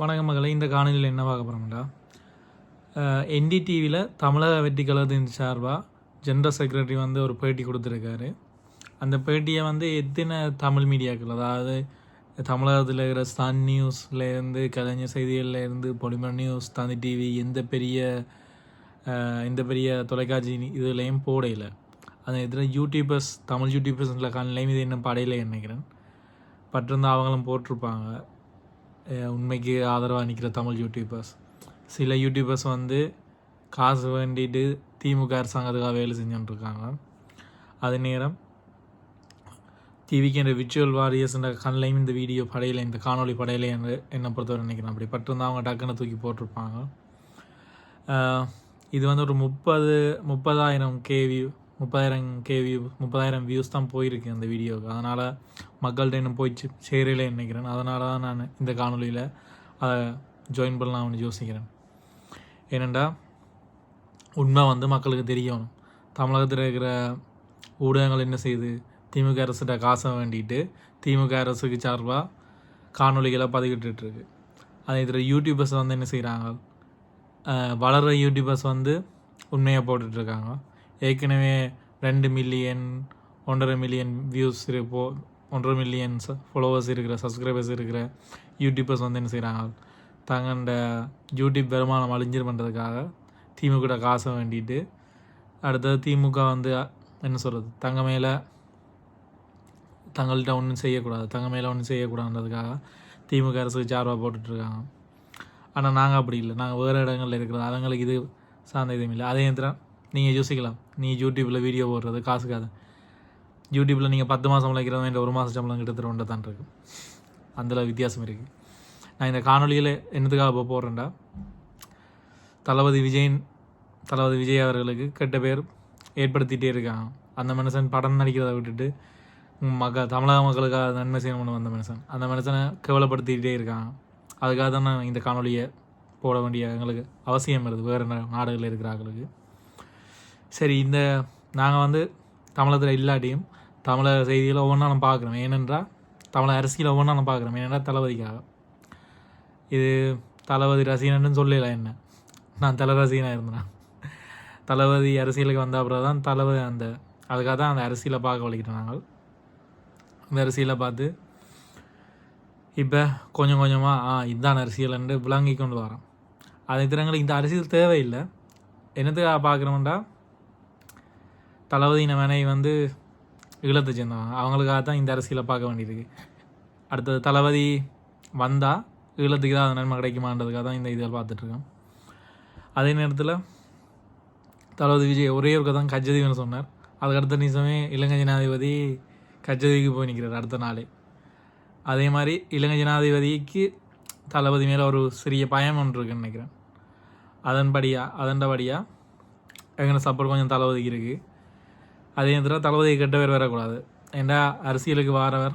வணக்கம் மகளே இந்த காணொலியில் என்ன பார்க்க போகிறோம்டா என்டிடிவியில் தமிழக வெற்றி கழகத்தின் சார்பாக ஜென்ரல் செக்ரட்டரி வந்து ஒரு பேட்டி கொடுத்துருக்காரு. அந்த பேட்டியை வந்து எத்தனை தமிழ் மீடியாக்கள் அதாவது தமிழகத்தில் இருக்கிற சன் நியூஸ்லேருந்து கலைஞர் செய்திகள்லேருந்து பொலிமர் நியூஸ் தந்தி டிவி எந்த பெரிய எந்த பெரிய தொலைக்காட்சி இதுலேயும் போடையில் அந்த இதில் யூடியூபர்ஸ் தமிழ் யூடியூபர்ஸ்ல காணலையும் இது என்ன படையில் நினைக்கிறேன். பட்டிருந்தா அவங்களும் போட்டிருப்பாங்க. உண்மைக்கு ஆதரவாக நிற்கிற தமிழ் யூடியூபர்ஸ் சில யூடியூபர்ஸ் வந்து காசு வேண்டிட்டு திமுக அரசாங்கத்துக்காக வேலை செஞ்சுட்டு இருக்காங்க நேரம் டிவிக்கு என்ற விர்ச்சுவல் வாரியர்ஸ்ன்ற கண்ணையும் இந்த வீடியோ படையில இந்த காணொளி படையில என்று என்னை பொறுத்தவரை நினைக்கிறேன். அப்படி பட்டிருந்தா அவங்க டக்குன்னு தூக்கி போட்டிருப்பாங்க. இது வந்து ஒரு முப்பது முப்பதாயிரம் கேவி முப்பதாயிரம் கேவி முப்பதாயிரம் வியூஸ் தான் போயிருக்கு அந்த வீடியோவுக்கு அதனால் மக்கள்கிட்ட இன்னும் போயிடுச்சு சேரலை நினைக்கிறேன். அதனால தான் நான் இந்த காணொலியில் அதை ஜாயின் பண்ணலாம்னு யோசிக்கிறேன். ஏனெண்டா உண்மை வந்து மக்களுக்கு தெரியணும். தமிழகத்தில் இருக்கிற ஊடகங்கள் என்ன செய்யுது? திமுக அரசுகிட்ட காசை வேண்டிட்டு திமுக அரசுக்கு சார்பாக காணொளிகளை பதிவிட்டுட்டு அதே இதில் யூடியூபர்ஸ் வந்து என்ன செய்கிறாங்க வளர்கிற யூடியூபர்ஸ் வந்து உண்மையாக போட்டுட்ருக்காங்க. ஏற்கனவே ரெண்டு மில்லியன் ஒன்றரை மில்லியன் வியூஸ் இருப்போ ஒன்றரை மில்லியன் ஃபாலோவர்ஸ் இருக்கிற சப்ஸ்கிரைபர்ஸ் இருக்கிற யூடியூபர்ஸ் வந்து என்ன செய்கிறாங்க தங்கண்ட யூடியூப் வருமானம் அழிஞ்சிரு பண்ணுறதுக்காக திமுக காசை வேண்டிட்டு அடுத்தது திமுக வந்து என்ன சொல்கிறது தங்க மேலே தங்கள்கிட்ட ஒன்றும் செய்யக்கூடாது. தங்க மேலே ஒன்றும் செய்யக்கூடாதுன்றதுக்காக திமுக அரசுக்கு சார்பாக போட்டுட்ருக்காங்க ஆனால் நாங்கள் அப்படி இல்லை. நாங்கள் வேறு இடங்களில் இருக்கிறோம் அதுங்களுக்கு இது சார்ந்த இதுவும் இல்லை. அதே நேரத்தில் நீங்கள் யோசிக்கலாம். நீ யூடியூப்பில் வீடியோ போடுறது காசுக்காக. யூடியூப்பில் நீங்கள் பத்து மாதம் உழைக்கிறவங்க இந்த ஒரு மாதம் சம்பளம் கிட்டத்தட்ட ஒன்று தான் இருக்குது அதில் வித்தியாசம் இருக்குது நான் இந்த காணொலியில் என்னத்துக்காக இப்போ போடுறேன்டா தளபதி விஜயின் தளபதி விஜய் அவர்களுக்கு கெட்ட பேர் ஏற்படுத்திகிட்டே இருக்கான். அந்த மனுஷன் படம் நடிக்கிறத விட்டுட்டு மக்கள் தமிழக மக்களுக்காக நன்மை செய்யணும்னு வந்த மனுஷன். அந்த மனுஷனை கேவலப்படுத்திக்கிட்டே இருக்கான். அதுக்காக தான் நான் இந்த காணொலியை போட வேண்டிய எங்களுக்கு அவசியம் வருது வேறு நாடுகளில் இருக்கிறவங்களுக்கு சரி இந்த நாங்கள் வந்து தமிழகத்தில் இல்லாட்டியும் தமிழக செய்திகளை ஒவ்வொன்றா நான் பார்க்குறோம் ஏனென்றால் தமிழக அரசியலை ஒவ்வொன்றா நான் பார்க்குறோம் ஏனென்றால் தளபதிக்காக. இது தளபதி ரசிகன்னு சொல்லல என்ன? நான் தலை ரசிகனாக இருந்தேன்? தளபதி அரசியலுக்கு வந்த அப்புறம் தான் தளபதி அந்த அதுக்காக தான் அந்த அரசியலை பார்க்க வலிக்கிட்டோம் நாங்கள். அந்த அரசியலை பார்த்து இப்போ கொஞ்சம் கொஞ்சமாக ஆ இதுதான் அரசியல்ன்ட்டு விளங்கி கொண்டு வரோம். அதை திறங்களுக்கு இந்த அரசியல் தேவையில்லை. என்னத்துக்காக பார்க்குறோம்டா தளபதியின மனைவி வந்து ஈழத்தை சேர்ந்தவன் அவங்களுக்காக தான் இந்த அரசியலை பார்க்க வேண்டியிருக்கு. அடுத்தது தளபதி வந்தால் ஈழத்துக்கு தான் அது நன்மை கிடைக்குமான்றதுக்காக தான் இந்த இதில் பார்த்துட்ருக்கோம். அதே நேரத்தில் தளபதி விஜய் ஒரே ஒரு தான் கஜதீவன் சொன்னார். அதுக்கடுத்த நிமிஷமே இலங்கை ஜனாதிபதி கஜதீவுக்கு போய் நிற்கிறார் அடுத்த நாளே. அதே மாதிரி இலங்கை ஜனாதிபதிக்கு தளபதி மேலே ஒரு சிறிய பயம் ஒன்று இருக்குன்னு நினைக்கிறேன். அதன்படியாக அதன்படியாக எங்களை சப்போர்ட் கொஞ்சம் தளபதிக்கு இருக்குது அதே நேரத்தில் தளபதி கெட்ட பேர் வரக்கூடாது ஏண்டா அரசியலுக்கு வாரவர்?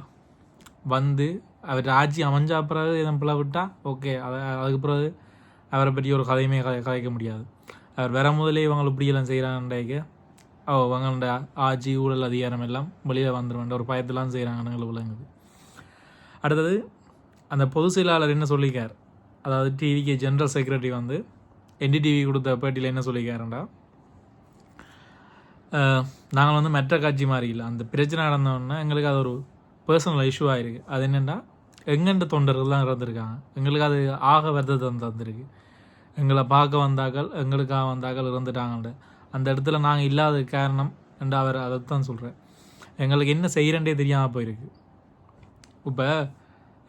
வந்து அவர் ஆட்சி அமைஞ்சா பிறகு இதன் பிள்ளை விட்டால் ஓகே. அதை அதுக்கு பிறகு அவரை பற்றி ஒரு கதையுமே கதை கதைக்க முடியாது. அவர் வர முதலே இவங்க இப்படியெல்லாம் செய்கிறாங்கன்றைக்கு ஓ இவங்களோட ஆட்சி ஊழல் அதிகாரம் எல்லாம் வெளியில் வந்துடுவேன் ஒரு பயத்தெல்லாம் செய்கிறாங்கன்னு விளங்குது அடுத்தது அந்த பொதுச் செயலாளர் என்ன சொல்லிக்கார் அதாவது டிவிக்கு ஜென்ரல் செக்ரட்டரி வந்து என்டிடிவி கொடுத்த பேட்டியில் என்ன சொல்லியிருக்காருண்டா? நாங்கள் வந்து மெட்ர காட்சி மாதிரி இல்லை. அந்த பிரச்சனை நடந்தோடனே எங்களுக்கு அது ஒரு பர்சனல் இஷ்யூ ஆயிருக்கு அது என்னென்னா எங்கெண்ட தொண்டர்கள் தான் இறந்துருக்காங்க. எங்களுக்கு அது ஆக வருத்தத்தை தந்திருக்கு. எங்களை பார்க்க வந்தாக்கள் எங்களுக்காக வந்தாக்கள் இறந்துட்டாங்கன்ட்டு. அந்த இடத்துல நாங்கள் இல்லாத காரணம் என்று அவர் அதை தான் சொல்கிறேன் எங்களுக்கு என்ன செய்கிறேன்டே தெரியாமல் போயிருக்கு. இப்போ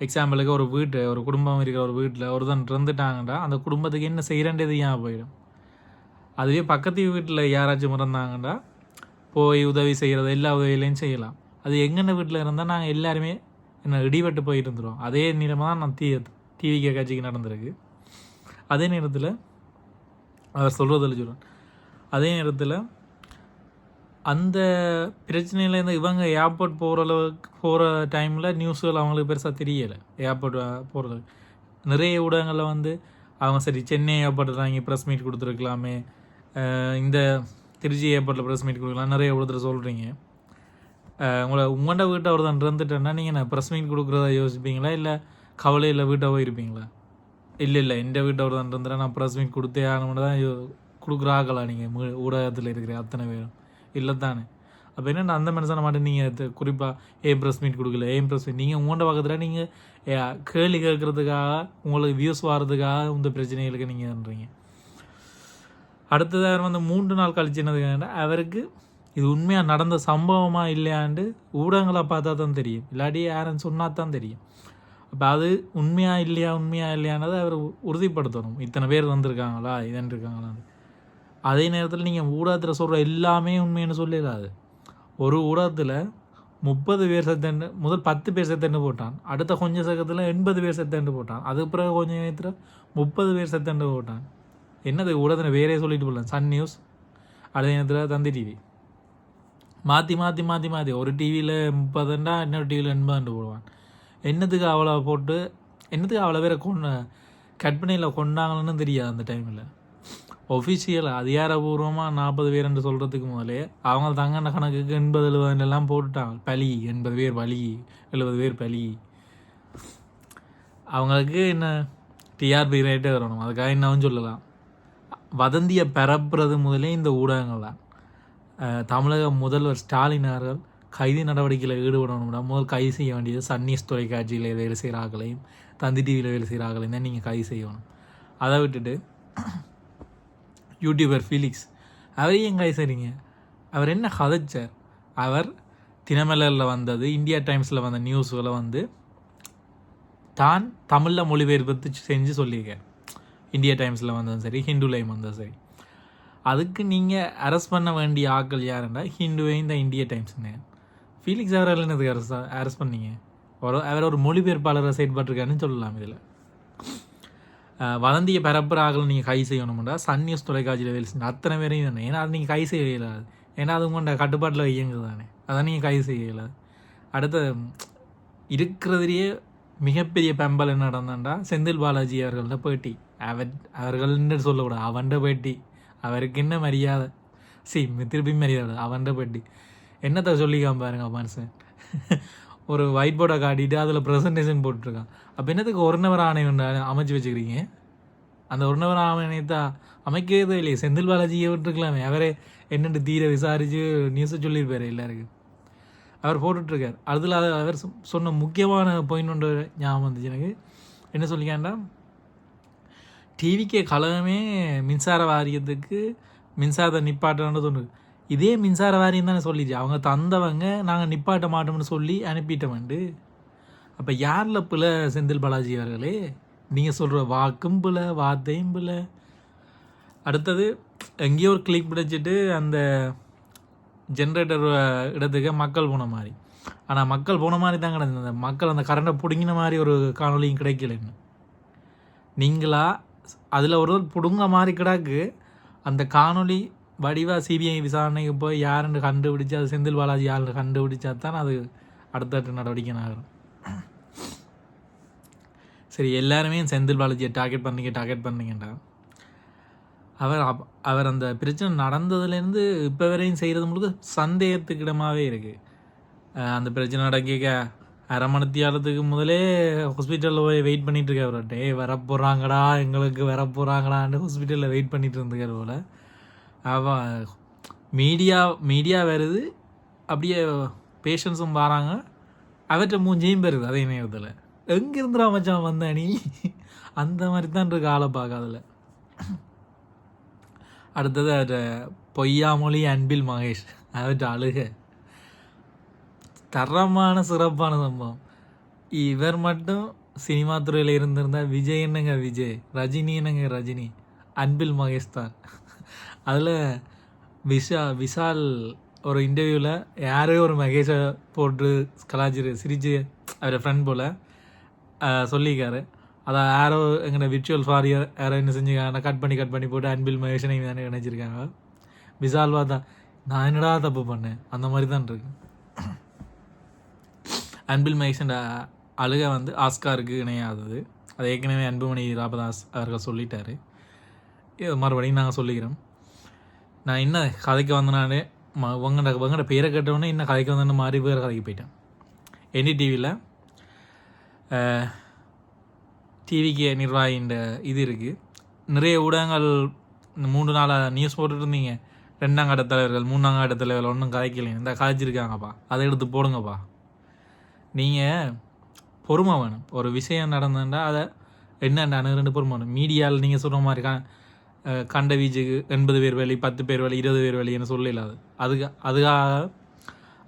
எக்ஸாம்பிளுக்கு ஒரு வீட்டு ஒரு குடும்பம் இருக்கிற ஒரு வீட்டில் ஒருத்தன் இறந்துட்டாங்கடா அந்த குடும்பத்துக்கு என்ன செய்கிறேன்டே தெரியாமல் போயிடும். அதுவே பக்கத்து வீட்டில் யாராச்சும் இறந்தாங்கடா போய் உதவி செய்கிறது எல்லா உதவிகளையும் செய்யலாம். அது எங்கென்ன வீட்டில் இருந்தால் நாங்கள் எல்லாருமே என்ன இடிபட்டு போயிட்டு இருந்துடும் அதே நேரமாக தான் நான் தீ டிவி காட்சிக்கு நடந்திருக்கு. அதே நேரத்தில் அவர் சொல்கிறதில் சொல்லுவேன் அதே நேரத்தில் அந்த பிரச்சனையிலேருந்து இவங்க ஏர்போர்ட் போகிற அளவுக்கு போகிற டைமில் நியூஸ்கள் அவங்களுக்கு பெருசாக தெரியலை. ஏர்போர்ட் போகிறதுக்கு நிறைய ஊடகங்களில் வந்து அவங்க சரி சென்னை ஏர்போர்ட்டில் வாங்கி ப்ரெஸ் மீட் கொடுத்துருக்கலாமே. இந்த திருச்சி ஏர்போர்ட்டில் ப்ரெஸ் மீட் கொடுக்கலாம். நிறைய ஒருத்தர் சொல்கிறீங்க உங்களை உங்கள்கிட்ட வீட்டை ஒருத்தன் இருந்துட்டேன்னா நீங்கள் நான் ப்ரெஸ் மீட் கொடுக்குறதா யோசிப்பீங்களா? இல்லை கவலையில் வீட்டை போயிருப்பீங்களா இல்லை இல்லை எந்த வீட்டை ஒருத்தன் இருந்துட்டா நான் ப்ரெஸ் மீட் கொடுத்தே ஆகணும்னு தான் கொடுக்குற ஆகலாம் நீங்கள் ஊடகத்தில் இருக்கிற அத்தனை பேரும். இல்லை தானே அப்போ என்னென்ன அந்த மனுஷனை மட்டும் நீங்கள் குறிப்பாக ஏன் ப்ரெஸ் மீட் கொடுக்கல ஏன் ப்ரெஸ் மீட் நீங்கள் உங்கள்கிட்ட பக்கத்தில் நீங்கள் கேள்வி கேட்குறதுக்காக உங்களுக்கு வியூஸ் வர்றதுக்காக இந்த பிரச்சனைகளுக்கு நீங்கள் பண்ணுறீங்க அடுத்தது வந்து மூன்று நாள் கழிச்சு என்னதுன்னா அவருக்கு இது உண்மையாக நடந்த சம்பவமாக இல்லையாண்டு ஊடகங்களை பார்த்தா தான் தெரியும். இல்லாட்டி யாரும் சொன்னா தான் தெரியும். அப்போ அது உண்மையாக இல்லையா உண்மையாக இல்லையானதை அவர் உறுதிப்படுத்தணும். இத்தனை பேர் வந்திருக்காங்களா இதன் இருக்காங்களான்னு அதே நேரத்தில் நீங்கள் ஊடகத்தில் சொல்கிற எல்லாமே உண்மைன்னு சொல்லிடாது. ஒரு ஊடகத்தில் முப்பது பேர் செத்தண்டு முதல் பத்து பேர் செத்தண்டு போட்டான். அடுத்த கொஞ்சம் சக்கத்தில் எண்பது பேர் செத்தண்டு போட்டான். அதுக்கு பிறகு கொஞ்சம் நேரத்தில் முப்பது பேர் செத்தண்டு போட்டான். என்னது உடனே வேறே சொல்லிட்டு போடலாம் சன் நியூஸ் அதே நேரத்தில் தந்தி டிவி மாற்றி மாற்றி மாற்றி மாற்றி ஒரு டிவியில் முப்பதுண்டா இன்னொரு டிவியில் எண்பதுண்டு போடுவான். என்னத்துக்கு அவ்வளோ போட்டு என்னத்துக்கு அவ்வளோ பேரை கொண்டு கற்பனையில் கொண்டாங்கன்னு தெரியாது அந்த டைமில் ஒஃபிஷியல் அதிகாரபூர்வமாக நாற்பது பேர்ன்னு சொல்கிறதுக்கு முதலே அவங்க தங்கன கணக்குக்கு எண்பது எழுபதுலாம் போட்டுட்டாங்க. பலி எண்பது பேர் பலி எழுபது பேர் பலி அவங்களுக்கு என்ன டிஆர்பி ரேட்டே வரணும் அதுக்காக இன்னும் சொல்லலாம். வதந்தியை பரப்புறது முதலே இந்த ஊடகங்கள் தான். தமிழக முதல்வர் ஸ்டாலின் அவர்கள் கைது நடவடிக்கையில் ஈடுபடணும்னா முதல் கைது செய்ய வேண்டியது சன்னீஸ் தொலைக்காட்சியில் வேலை செய்கிறார்களையும் தந்தி டிவியில் வேலை செய்கிறார்களையும் தான் நீங்கள் கைது செய்யணும். அதை விட்டுட்டு யூடியூபர் ஃபீலிக்ஸ் அவரையும் கைது செய்றீங்க? அவர் என்ன கதைச்சார்? அவர் தினமலரில் வந்தது இந்தியா டைம்ஸில் வந்த நியூஸில் வந்து தான் தமிழில் மொழிபெயர்ப்பு செஞ்சு சொல்லியிருக்கார். இந்தியா டைம்ஸில் வந்ததும் சரி ஹிந்துலையும் வந்ததும் சரி. அதுக்கு நீங்கள் அரெஸ்ட் பண்ண வேண்டிய ஆக்கள் யாருன்னா ஹிந்துவையும் இந்த இந்தியா டைம்ஸ்னு ஃபீலிக்ஸ் அவரால் என்னதுக்கு அரெஸ்ட் அரெஸ்ட் பண்ணீங்க? ஒரு அவர் ஒரு மொழிபெயர்ப்பாளரை செயல்பட்டிருக்காருன்னு சொல்லலாம் இதில். வதந்தியை பரப்புற ஆகலை நீங்கள் கை செய்யணும்டா. சன் நியூஸ் தொலைக்காட்சியில் வேலை செஞ்சு அத்தனை பேரையும் தானே. ஏன்னா அது நீங்கள் கை செய்ய இயலாது ஏன்னா அது உங்கள்கிட்ட கட்டுப்பாட்டில் இயங்குது தானே. அதான் நீங்கள் கை செய்ய இயலாது அடுத்த இருக்கிறதுலேயே மிகப்பெரிய பெம்பல் என்ன நடந்தாண்டா? செந்தில் பாலாஜி அவர்கள்ட்ட பேட்டி அவர் அவர்கள்னு சொல்லக்கூடாது. அவன்ட பேட்டி. அவருக்கு என்ன மரியாதை? சி திருப்பி மரியாதை. அவன்ட பேட்டி. என்னத்தை சொல்லிக்காம பாருங்க மனுஷன். ஒரு ஒயிட் போர்டை காட்டிட்டு அதில் ப்ரெசன்டேஷன் போட்டிருக்கான். அப்போ என்னத்துக்கு ஒரு நபர் ஆணையம் அமைச்சு வச்சுக்கிறீங்க? அந்த ஒரு நபர் ஆணையத்தை அமைக்கவே இல்லையே. செந்தில் பாலாஜியை விட்டுருக்கலாமே. அவரே என்னென்று தீர விசாரித்து நியூஸை சொல்லியிருப்பார் எல்லாருக்கும். அவர் போட்டுட்ருக்கார். அதில் அவர் சொன்ன முக்கியமான பாயிண்ட் ஒன்று ஞாபகம் வந்துச்சு எனக்கு. என்ன சொல்லிக்காண்டா? டிவிக்கே கழகமே மின்சார வாரியத்துக்கு மின்சாரத்தை நிப்பாட்டணும்னு ஒன்று இதே மின்சார வாரியம் தானே சொல்லிச்சு. அவங்க தந்தவங்க நாங்கள் நிப்பாட்ட மாட்டோம்னு சொல்லி அனுப்பிட்டோம்ண்டு அப்போ யாரில் பிள்ளை செந்தில் பாலாஜி அவர்களே? நீங்கள் சொல்கிற வாக்கும் பிள்ளை வார்த்தையும் பிள்ளை அடுத்தது எங்கேயோ ஒரு கிளிக் பிடிச்சிட்டு அந்த ஜென்ரேட்டர் இடத்துக்கு மக்கள் போன மாதிரி. ஆனால் மக்கள் போன மாதிரி தான் கிடந்தது. அந்த மக்கள் அந்த கரண்டை பிடுங்கின மாதிரி ஒரு காணொலியும் கிடைக்கல இன்னும். நீங்களா அதில் ஒரு பிடுங்க மாதிரி கிடக்கு. அந்த காணொளி வடிவாக சிபிஐ விசாரணைக்கு போய் யாருன்னு கண்டுபிடிச்சா அது செந்தில் பாலாஜி யாருன்னு கண்டுபிடிச்சா தான் அது அடுத்தடுத்த நடவடிக்கை ஆகும். சரி எல்லாருமே செந்தில் பாலாஜியை டார்கெட் பண்ணிக்க டார்கெட் பண்ணீங்கடா. அவர் அப்- அவர் அந்த பிரச்சனை நடந்ததுலேருந்து இப்போ வரையும் செய்கிறது முழுக்க சந்தேகத்துக்கிடமாகவே இருக்குது அந்த பிரச்சனை நடக்கிக்க? அரை மணித்தியாலத்துக்கு முதலே ஹாஸ்பிட்டலில் போய் வெயிட் பண்ணிகிட்டு இருக்காரு டே வரப்போகிறாங்கடா எங்களுக்கு வரப்போகிறாங்கடான்னு ஹாஸ்பிட்டலில் வெயிட் பண்ணிட்டு இருந்துக்கார் போல். அவன் மீடியா மீடியா வருது. அப்படியே பேஷண்ட்ஸும் வராங்க. அவற்ற மூஞ்சியும் பெறுது அதே நேரத்தில். எங்கேருந்துடா மச்சான் வந்த நீ? அந்த மாதிரி தான் இருக்கு ஆளை பார்க்காதில்ல அடுத்தது அவற்ற பொய்யாமொழி அன்பில் மகேஷ். அவர்கிட்ட அழுகை. தரமான சிறப்பான சம்பவம். இவர் மட்டும் சினிமா துறையில் இருந்திருந்தால் விஜய் என்னங்க விஜய்? ரஜினி என்னங்க ரஜினி? அன்பில் மகேஷ் தான். அதில் விஷா விஷால் ஒரு இன்டர்வியூவில் யாரோ ஒரு மகேஷை போட்டு கலாச்சிரு சிரிச்சு அவரை ஃப்ரெண்ட் போல் சொல்லியிருக்காரு. அதை யாரோ எங்களை விர்ச்சுவல் ஃபாரியர் யாரோ என்ன செஞ்சுக்காங்க கட் பண்ணி கட் பண்ணி போட்டு அன்பில் மகேஷனை தானே நினைச்சிருக்காங்க விஷால் பார்த்தா நான் என்னடா தப்பு பண்ணேன்? அந்த மாதிரி தான் இருக்கு. அன்பில் மகேஷன் அழுகை வந்து ஆஸ்காருக்கு இணையாதது. அது ஏற்கனவே அன்புமணி ராபதாஸ் அவர்கள் சொல்லிட்டார். இது மறுபடியும் நாங்கள் சொல்லிக்கிறோம். நான் என்ன கதைக்கு வந்தனாலே ம உங்கள்ட உங்கள்ட பேரை கேட்டவுடனே என்ன கதைக்கு வந்தேன்னு மாறி வேறு கதைக்கு போயிட்டேன். என்டி டிவியில் டிவிக்கு நிர்வாகின்ற இது இருக்குது நிறைய ஊடகங்கள் இந்த மூன்று நாளாக நியூஸ் போட்டுட்டு இருந்தீங்க ரெண்டாம் கட்ட தலைவர்கள் மூணாம் கட்ட தலைவர்கள் ஒன்றும் கதைக்கலைங்க இந்த கதைச்சிருக்காங்கப்பா. அதை எடுத்து போடுங்கப்பா. நீங்கள் பொறுமை வேணும். ஒரு விஷயம் நடந்ததுன்னா அதை என்னென்ன ரெண்டு பொறுமை வேணும். மீடியாவில் நீங்கள் சொல்கிற மாதிரி கா கண்ட வீச்சுக்கு எண்பது பேர் வேலை பத்து பேர் வேலை இருபது பேர் வேலைன்னு சொல்லல அது. அதுக்கு அதுக்காக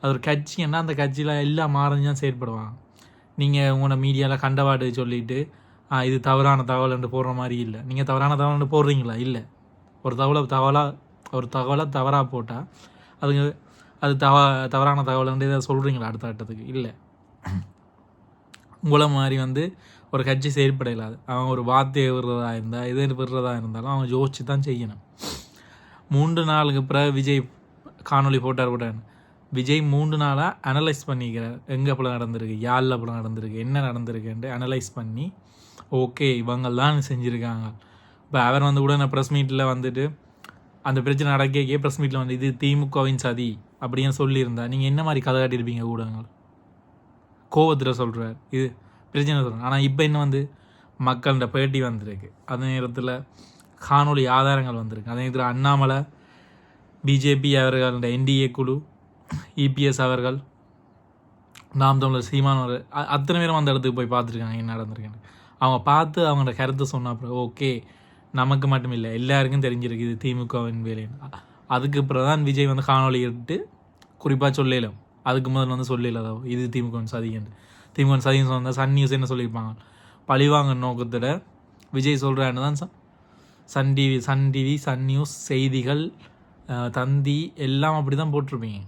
அது ஒரு கட்சின்னா அந்த கட்சியில் எல்லாம் மாறஞ்சும் செயற்படுவாங்க. நீங்கள் உங்களோட மீடியாவில் கண்டவாடு சொல்லிவிட்டு இது தவறான தகவல்ன்ட்டு போடுற மாதிரி இல்லை. நீங்கள் தவறான தகவல்ன்ட்டு போடுறீங்களா? இல்லை. ஒரு தகவலை தகவலாக ஒரு தகவலை தவறாக போட்டால் அதுங்க அது தவ தவறான தகவல்ன்ட்டு இதை சொல்கிறீங்களா அடுத்த கட்டத்துக்கு? இல்லை. உங்களை மாதிரி வந்து ஒரு கட்சி செயல்பட இல்லாது அவன் ஒரு வார்த்தையை விடுறதா இருந்தால் எது விடுறதா இருந்தாலும் அவன் யோசிச்சு தான் செய்யணும். மூன்று நாளுக்கு பிறகு விஜய் காணொளி போட்டார் கூட. விஜய் மூன்று நாளாக அனலைஸ் பண்ணிக்கிறார். எங்கே பிள்ளை நடந்திருக்கு? யாழில் பிள்ளை நடந்திருக்கு? என்ன நடந்திருக்குன்ட்டு அனலைஸ் பண்ணி ஓகே இவங்கெல்லாம் செஞ்சுருக்காங்க. இப்போ அவர் வந்து கூட நான் ப்ரெஸ் மீட்டில் வந்துட்டு அந்த பிரச்சனை நடக்கே ப்ரெஸ் மீட்டில் வந்து இது திமுகவின் சதி அப்படின்னு சொல்லியிருந்தா நீங்கள் என்ன மாதிரி கதை காட்டியிருப்பீங்க ஊடகங்கள்? கோவத்தில் சொல்கிறார் இது பிரச்சனை சொல்கிறார் ஆனால் இப்போ என்ன வந்து? மக்கள்கிட்ட பேட்டி வந்திருக்கு. அதே நேரத்தில் காணொளி ஆதாரங்கள் வந்திருக்கு. அதே நேரத்தில் அண்ணாமலை பிஜேபி அவர்களோட என்டிஏ குழு இபிஎஸ் அவர்கள் நாம் தமிழர் சீமான் அவர் அத்தனை பேரும் அந்த இடத்துக்கு போய் பார்த்துருக்காங்க. என்ன நடந்திருக்கேன்னு. அவங்க பார்த்து அவங்களோட கருத்தை சொன்ன அப்புறம் ஓகே நமக்கு மட்டும் இல்லை எல்லாருக்கும் தெரிஞ்சிருக்கு இது திமுகவின் வேலைன்னு. அதுக்கு அப்புறம் தான் விஜய் வந்து காணொளி எடுத்து குறிப்பாக சொல்லலாம். அதுக்கு முதல்ல வந்து சொல்லல இது திமுகவின் சதிகன் திமுகவின் சதிகன் சொன்னால் சன் நியூஸ் என்ன சொல்லியிருப்பாங்க? பழிவாங்க நோக்கத்தோட விஜய் சொல்கிறான்னு தான் ச- Sun TV Sun TV Sun news செய்திகள் தந்தி எல்லாம் அப்படி தான் போட்டிருப்பீங்க.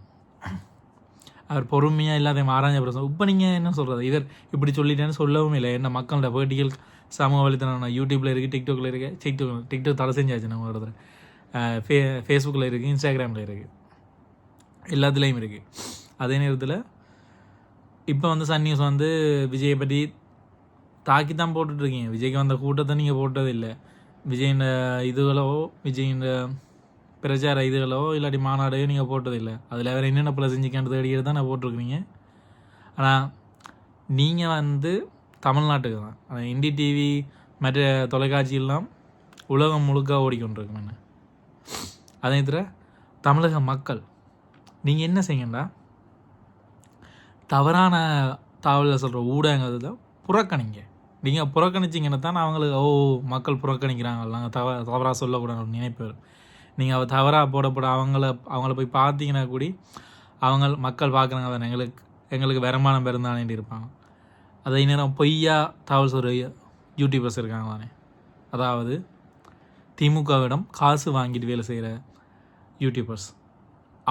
அவர் பொறுமையாக எல்லாத்தையும் ஆராய்ஞ்ச பிரசம் இப்போ நீங்கள் என்ன சொல்கிறது இதர் இப்படி சொல்லிட்டேன்னு சொல்லவும் இல்லை. என்ன மக்களோட பேட்டிகள் சமூக வலைத்தளம் யூடியூப்பில் இருக்குது டிக்டாக்ல இருக்குது டிக்டாக் டிக்டாக் தடை செஞ்சாச்சு நம்ம ஒரு தடவை. ஃபே ஃபேஸ்புக்கில் இருக்குது இன்ஸ்டாகிராமில் இருக்குது எல்லாத்துலேயும் இருக்குது அதே நேரத்தில் இப்போ வந்து சன் நியூஸ் வந்து விஜயை பற்றி தாக்கி தான் போட்டுட்ருக்கீங்க விஜய்க்கு வந்த கூட்டத்தை நீங்கள் போட்டது இல்லை. விஜயின் இதுகளோ விஜயின் பிரச்சார இதுகளோ இல்லாட்டி மாநாடையோ நீங்கள் போட்டதில்லை அதில் வேறு என்னென்ன பிள்ளை செஞ்சுக்காண்டு தேடிக்கிட்டு தான் நான் போட்டிருக்கிறீங்க ஆனால் நீங்கள் வந்து தமிழ்நாட்டுக்கு தான். ஆனால் இந்தி டிவி மற்ற தொலைக்காட்சியெல்லாம் உலகம் முழுக்க ஓடிக்கொண்டிருக்கும் என்ன அதே தவிர தமிழக மக்கள் நீங்கள் என்ன செய்யுங்கண்டா தவறான தகவலில் சொல்கிற ஊடகங்களை புறக்கணிங்க. நீங்கள் புறக்கணிச்சிங்கன்னா தான் அவங்களுக்கு ஓ மக்கள் புறக்கணிக்கிறாங்க நாங்கள் தவ தவறாக சொல்லக்கூடாது நினைப்பு வரும் நீங்கள் அவள் தவறாக போடப்பட அவங்கள அவங்கள போய் பார்த்தீங்கன்னா கூடி அவங்க மக்கள் பார்க்குறாங்க தானே எங்களுக்கு எங்களுக்கு வருமானம் பெருந்தானே இருப்பாங்க. அதே நேரம் பொய்யா தகவல் சொல்கிற யூடியூபர்ஸ் இருக்காங்க தானே. அதாவது திமுகவிடம் காசு வாங்கிட்டு வேலை செய்கிற யூடியூபர்ஸ்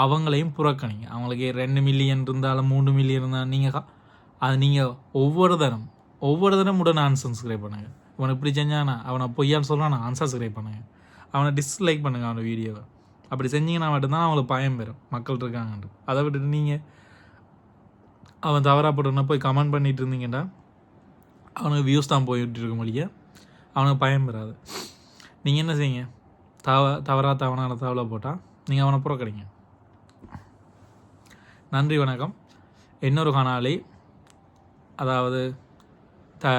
அவங்களையும் புறக்கணிங்க. அவங்களுக்கு ரெண்டு மில்லியன் இருந்தாலும் மூணு மில்லியன் இருந்தாலும் நீங்கள் அது நீங்கள் ஒவ்வொரு தரம் ஒவ்வொரு தரம் உடனே அன்சப்ஸ்கிரைப் பண்ணுங்கள் இவனை இப்படி செஞ்சானா? அவனை பொய்யான்னு சொல்கிறானா அன்சப்ஸ்கிரைப் பண்ணுங்கள் அவனை டிஸ்லைக் பண்ணுங்கள் அவனோட வீடியோவை அப்படி செஞ்சீங்கன்னா மட்டும்தான் அவங்களுக்கு பயம் பெறும் மக்கள் இருக்காங்கன்ட்டு. அதை விட்டுட்டு நீங்கள் அவன் தவறாக போட்டோன்னா போய் கமெண்ட் பண்ணிட்டு இருந்தீங்கன்னா அவனுக்கு வியூஸ் தான் போயிட்டு இருக்க முடிய அவனுக்கு பயம் பெறாது நீங்கள் என்ன செய்யுங்க? தவ தவறா தவறான தவளை போட்டால் நீங்கள் அவனை புறக்கணிங்க. நன்றி வணக்கம். இன்னொரு காணாளி அதாவது த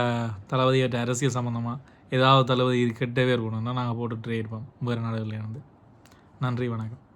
தளபதியிட்ட அரசியல் சம்மந்தமாக ஏதாவது தளபதி இது கெட்டவே இருக்கணும்னா நாங்கள் போட்டுகிட்டே இருப்போம் வேறு நாடுகளில் இருந்து. நன்றி வணக்கம்.